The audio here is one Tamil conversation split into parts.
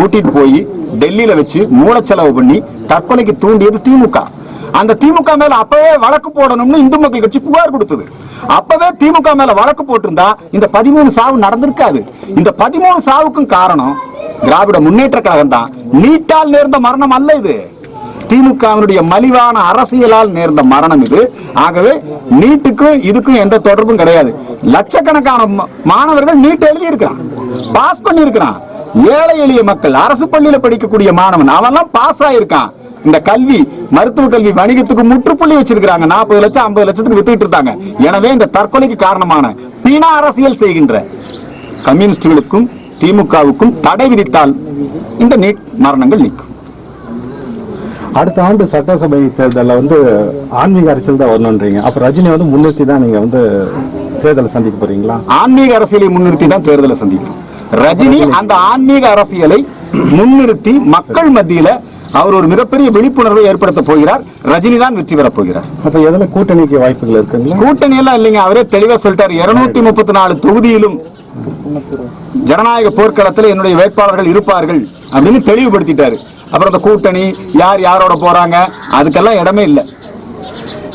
கூட்டிட்டு போய் டெல்லியில வச்சு மூலச்செலவு பண்ணி தற்கொலைக்கு தூண்டியது திமுக. அந்த திமுக மேல அப்பவே வழக்கு போடணும்னு இந்து மக்கள் கட்சி புகார் கொடுத்தது. அப்பவே திமுக மேல வழக்கு போட்டிருந்தா இந்த பதிமூணு சாவு நடந்திருக்காது. இந்த பதிமூணு சாவுக்கும் காரணம் திராவிட முன்னேற்ற கழகம் தான் நீட்டால் நேர்ந்த மரணம் அல்ல இது. திமுகவினுடைய மலிவான அரசியலால் நேர்ந்த மரணம் இது. ஆகவே நீட்டுக்கும் இதுக்கும் எந்த தொடர்பும் கிடையாது. லட்சக்கணக்கான மாணவர்கள் நீட் எழுதி இருக்கிறான் பாஸ் பண்ணியிருக்கிறான். ஏழை எளிய மக்கள் அரசு பள்ளியில படிக்கக்கூடிய மாணவன் அவன்லாம் பாஸ் ஆயிருக்கான். இந்த கல்வி மருத்துவ கல்வி வணிகத்துக்கு முற்றுப்புள்ளி வச்சிருக்காங்க நாற்பது லட்சம் ஐம்பது லட்சத்துக்கு வித்துட்டு இருந்தாங்க எனவே இந்த தற்கொலைக்கு காரணமான பீனா அரசியல் செய்கின்ற கம்யூனிஸ்டுகளுக்கும் திமுகவுக்கும் தடை விதித்தால் இந்த நீட் மரணங்கள் நீக்கும். அடுத்த ஆண்டு சட்டசபை தேர்தலில் வந்து ஆன்மீக அரசியல் தான் வரணுன்றீங்க அப்ப ரஜினி வந்து முன்னிறுத்தி தான் நீங்க வந்து தேர்தலை சந்திக்க போறீங்களா? ஆன்மீக அரசியலை முன்னிறுத்தி தான் தேர்தலை சந்திக்கிறோம். ரஜினி அந்த ஆன்மீக அரசியலை முன்னிறுத்தி மக்கள் மத்தியில அவர் ஒரு மிகப்பெரிய விழிப்புணர்வை ஏற்படுத்த போகிறார். ரஜினி தான் வெற்றி பெறப் போகிறார். அப்ப எதுல கூட்டணிக்கு வாய்ப்புகள் இருக்குங்களா? கூட்டணி எல்லாம் இல்லைங்க. அவரே தெளிவா சொல்லிட்டாரு. இருநூத்தி முப்பத்தி நாலு தொகுதியிலும் ஜனநாயக போர்க்களத்தில் என்னுடைய வேட்பாளர்கள் இருப்பார்கள் அப்படின்னு தெளிவுபடுத்திட்டாரு. அப்புறம் அந்த கூட்டணி யார் யாரோட போறாங்க அதுக்கெல்லாம் இடமே இல்லை.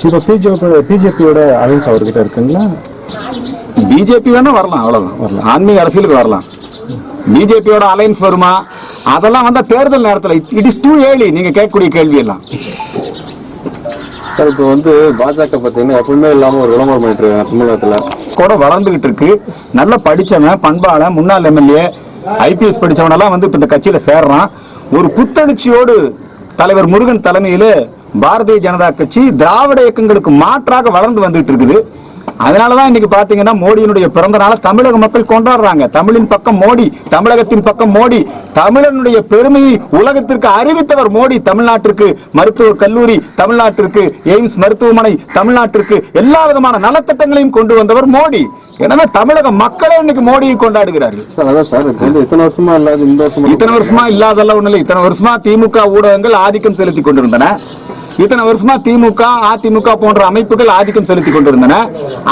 இப்ப பிஜேபி பிஜேபியோட அலைன்ஸ் அவர்கிட்ட இருக்குங்களா? பிஜேபி வேணா வரலாம் அவ்வளவுதான். ஆன்மீக அரசியலுக்கு வரலாம். பிஜேபியோட அலைன்ஸ் வருமா? அதெல்லாம் வந்தா தேர்தல் நேரத்தில். இட் இஸ் டூ ஏர்லி நீங்க கேட்கக்கூடிய கேள்வி எல்லாம் சார் இப்போ வந்து பாஜக பார்த்தீங்கன்னா எப்பவுமே இல்லாம ஒரு விளம்பரம் பண்ணிட்டு இருக்காங்க தமிழகத்துல. கூட வளர்ந்துகிட்டு இருக்கு. நல்லா படிச்சவன் பண்பாளன் முன்னாள் எம்எல்ஏ ஐபிஎஸ் படிச்சவனெல்லாம் வந்து இப்ப இந்த கட்சியில சேர்றான். ஒரு புத்தெழுச்சியோடு தலைவர் முருகன் தலைமையில பாரதிய ஜனதா கட்சி திராவிட இயக்கங்களுக்கு மாற்றாக வளர்ந்து வந்துட்டு இருக்குது. அதனாலதான் இன்னைக்கு பாத்தீங்கன்னா மோடியினுடைய பிறந்த நாளை தமிழக மக்கள் கொண்டாடுறாங்க. தமிழின் பக்கம் மோடி தமிழகத்தின் பக்கம் மோடி. தமிழனுடைய பெருமையை உலகத்திற்கு அறிவித்தவர் மோடி. தமிழ்நாட்டிற்கு மருத்துவ கல்லூரி தமிழ்நாட்டிற்கு எய்ம்ஸ் மருத்துவமனை தமிழ்நாட்டிற்கு எல்லா விதமான நலத்திட்டங்களையும் கொண்டு வந்தவர் மோடி. எனவே தமிழக மக்களே இன்னைக்கு மோடியை கொண்டாடுகிறார்கள். இத்தனை வருஷமா இல்லாத இந்த வருஷமா இத்தனை வருஷமா இல்லாதெல்லாம் ஒண்ணு இத்தனை வருஷமா திமுக ஊடகங்கள் ஆதிக்கம் செலுத்தி கொண்டிருந்தன. இத்தனை வருஷமா திமுக அதிமுக போன்ற அமைப்புகள் ஆதிக்கம் செலுத்தி கொண்டிருந்தன.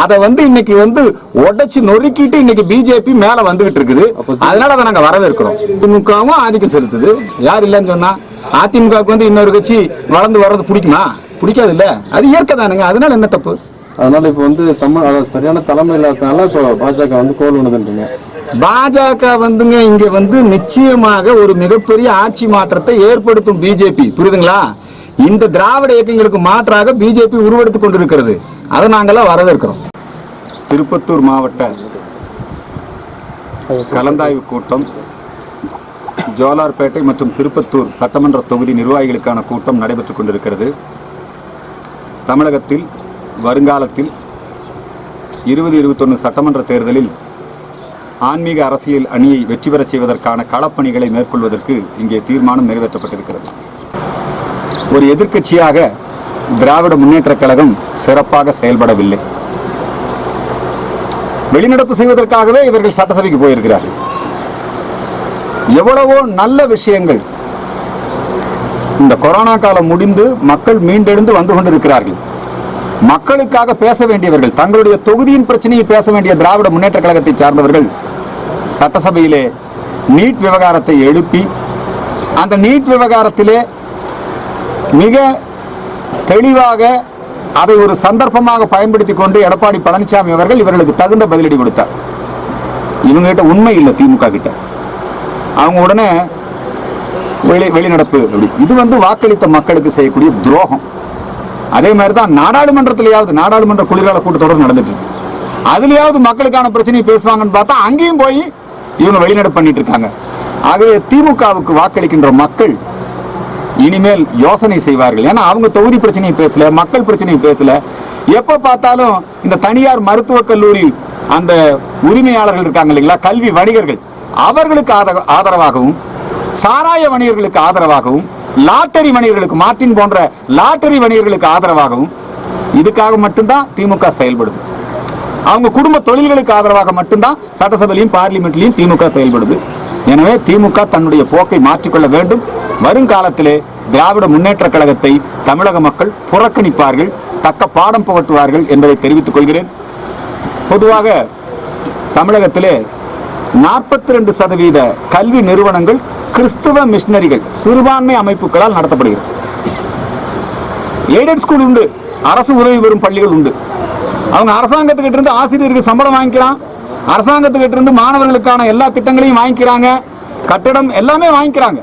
அதை வந்து இன்னைக்கு வந்து உடைச்சு நொறுக்கிட்டு இன்னைக்கு பிஜேபி மேல வந்துகிட்டு இருக்குது. அதனால அதை நாங்க வரவேற்கிறோம். திமுகவும் ஆதிக்கம் செலுத்துது. யார் இல்லைன்னு சொன்னா அதிமுகவுக்கு வந்து இன்னொரு கட்சி வளர்ந்து வர்றது பிடிக்குமா? பிடிக்காது இல்ல அது இயற்கை தானுங்க. அதனால என்ன தப்பு? அதனால இப்போ வந்து தமிழ் சரியான தலைமை இல்லாததுனால இப்போ பாஜக வந்து கோல் விடுதுன்றீங்க பாஜக வந்துங்க இங்க வந்து நிச்சயமாக ஒரு மிகப்பெரிய ஆட்சி மாற்றத்தை ஏற்படுத்தும் பிஜேபி. புரியுதுங்களா? இந்த திராவிட இயக்கங்களுக்கு மாற்றாக பிஜேபி உருவெடுத்துக் கொண்டிருக்கிறது. அதை நாங்கெல்லாம் வரவேற்கிறோம். திருப்பத்தூர் மாவட்ட கலந்தாய்வு கூட்டம் ஜோலார்பேட்டை மற்றும் திருப்பத்தூர் சட்டமன்ற தொகுதி நிர்வாகிகளுக்கான கூட்டம் நடைபெற்றுக் கொண்டிருக்கிறது. தமிழகத்தில் வருங்காலத்தில் இருபது இருபத்தொன்று சட்டமன்ற தேர்தலில் ஆன்மீக அரசியல் அணியை வெற்றி பெறச் செய்வதற்கான களப்பணிகளை மேற்கொள்வதற்கு இங்கே தீர்மானம் நிறைவேற்றப்பட்டிருக்கிறது. ஒரு எதிர்க்கட்சியாக திராவிட முன்னேற்றக் கழகம் சிறப்பாக செயல்படவில்லை. வெளிநடப்பு செய்வதற்காகவே இவர்கள் சட்டசபைக்கு போயிருக்கிறார்கள். எவ்வளவோ நல்ல விஷயங்கள் இந்த கொரோனா காலம் முடிந்து மக்கள் மீண்டெழுந்து வந்து கொண்டிருக்கிறார்கள். மக்களுக்காக பேச வேண்டியவர்கள் தங்களுடைய தொகுதியின் பிரச்சனையை பேச வேண்டிய திராவிட முன்னேற்ற கழகத்தை சார்ந்தவர்கள் சட்டசபையிலே நீட் விவகாரத்தை எழுப்பி அந்த நீட் விவகாரத்திலே மிக தெளிவாக அதை ஒரு சந்தர்ப்பமாக பயன்படுத்தி கொண்டு எடப்பாடி பழனிசாமி அவர்கள் இவர்களுக்கு தகுந்த பதிலடி கொடுத்தார். இவங்க கிட்ட உண்மை இல்லை திமுக கிட்ட. அவங்க உடனே வெளி வெளிநடப்பு அப்படி. இது வந்து வாக்களித்த மக்களுக்கு செய்யக்கூடிய துரோகம். அதே மாதிரி தான் நாடாளுமன்றத்திலேயாவது நாடாளுமன்ற குளிர்கால கூட்டத்தொடர் நடந்துட்டு இருக்கு. அதுலேயாவது மக்களுக்கான பிரச்சனையை பேசுவாங்கன்னு பார்த்தா அங்கேயும் போய் இவங்க வெளிநடப்பு பண்ணிட்டு இருக்காங்க. ஆகவே திமுகவுக்கு வாக்களிக்கின்ற மக்கள் இனிமேல் யோசனை செய்வார்கள். ஏன்னா அவங்க தொகுதி பிரச்சனையை பேசல மக்கள் பிரச்சனையை பேசல. எப்ப பார்த்தாலும் இந்த தனியார் மருத்துவக் கல்லூரி அந்த உரிமையாளர்கள் இருக்காங்க இல்லைங்களா? கல்வி வணிகர்கள். அவர்களுக்கு ஆதர- ஆதரவாகவும் சாராய வணிகர்களுக்கு ஆதரவாகவும் லாட்டரி வணிகர்களுக்கு மார்ட்டின் போன்ற லாட்டரி வணிகர்களுக்கு ஆதரவாகவும் இதுக்காக மட்டும்தான் திமுக செயல்படுது. அவங்க குடும்ப தொழில்களுக்கு ஆதரவாக மட்டும்தான் சட்டசபையிலையும் பார்லிமெண்ட்லையும் திமுக செயல்படுது. எனவே திமுக தன்னுடைய போக்கை மாற்றிக்கொள்ள வேண்டும். வருங்காலத்திலே திராவிட முன்னேற்ற கழகத்தை தமிழக மக்கள் புறக்கணிப்பார்கள் தக்க பாடம் புகட்டுவார்கள் என்பதை தெரிவித்துக் கொள்கிறேன். பொதுவாக தமிழகத்திலே நாற்பத்தி ரெண்டு சதவீத கல்வி நிறுவனங்கள் கிறிஸ்துவ மிஷினரிகள் சிறுபான்மை அமைப்புகளால் நடத்தப்படுகிறது. எய்டட் ஸ்கூல் உண்டு அரசு உதவி பெறும் பள்ளிகள் உண்டு. அவங்க அரசாங்கத்துக்கிட்ட இருந்து ஆசிரியருக்கு சம்பளம் வாங்கிக்கிறான் அரசாங்கத்துக்கிட்ட இருந்து மாணவர்களுக்கான எல்லா திட்டங்களையும் வாங்கிக்கிறாங்க. கட்டடம் எல்லாமே வாங்கிக்கிறாங்க.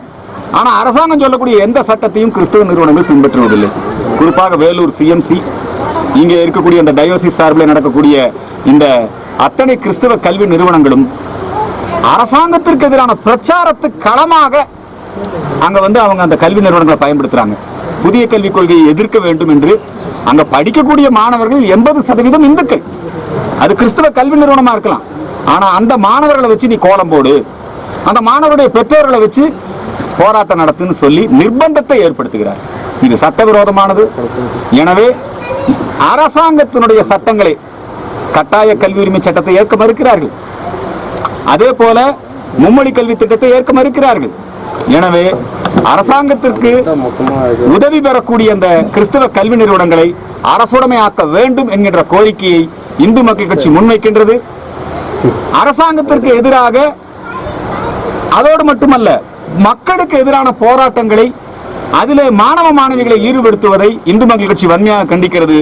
ஆனா அரசாங்கம் சொல்லக்கூடிய எந்த சட்டத்தையும் கிறிஸ்தவ நிறுவனங்கள் பின்பற்றுவதில்லை. குறிப்பாக வேலூர் சிஎம்சி இங்கே இருக்கக்கூடிய இந்த டயோசிஸ் சார்பில் நடக்கக்கூடிய இந்த அத்தனை கிறிஸ்தவ கல்வி நிறுவனங்களும் அரசாங்கத்திற்கு எதிரான பிரச்சாரத்து களமாக அங்க வந்து அவங்க அந்த கல்வி நிறுவனங்களை பயன்படுத்துறாங்க. புதிய கல்விக் கொள்கையை எதிர்க்க வேண்டும் என்று அங்க படிக்கக்கூடிய மாணவர்கள் எண்பது சதவீதம் இந்துக்கள். அது கிறிஸ்தவ கல்வி நிறுவனமா இருக்கலாம். ஆனா அந்த மாணவர்களை வச்சு நீ கோலம் போடு. அந்த மாணவருடைய பெற்றோர்களை வச்சு போராட்டம் நடத்துன்னு சொல்லி நிர்பந்தத்தை ஏற்படுத்துகிறார். இது சட்டவிரோதமானது. எனவே அரசாங்கத்தினுடைய சட்டங்களை கட்டாய கல்வி உரிமை சட்டத்தை ஏற்க மறுக்கிறார்கள். அதே போல மும்மொழி கல்வி திட்டத்தை ஏற்க மறுக்கிறார்கள். எனவே அரசாங்கத்திற்கு உதவி பெறக்கூடிய அந்த கிறிஸ்தவ கல்வி நிறுவனங்களை அரசுடைமையாக்க வேண்டும் என்கின்ற கோரிக்கையை இந்து மக்கள் கட்சி முன்வைக்கின்றது. அரசாங்கத்திற்கு எதிராக அதோடு மட்டுமல்ல மக்களுக்கு எதிரான போராட்டங்களை அதிலே மாணவ மாணவிகளை ஈடுபடுத்துவதை இந்து மக்கள் கட்சி வன்மையாக கண்டிக்கிறது.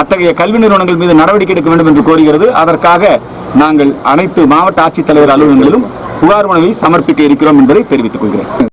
அத்தகைய கல்வி நிறுவனங்கள் மீது நடவடிக்கை எடுக்க வேண்டும் என்று கோருகிறது. அதற்காக நாங்கள் அனைத்து மாவட்ட ஆட்சித்தலைவர் அலுவலகங்களிலும் புகார் மனுவை சமர்ப்பிக்க இருக்கிறோம் என்பதை தெரிவித்துக் கொள்கிறேன்.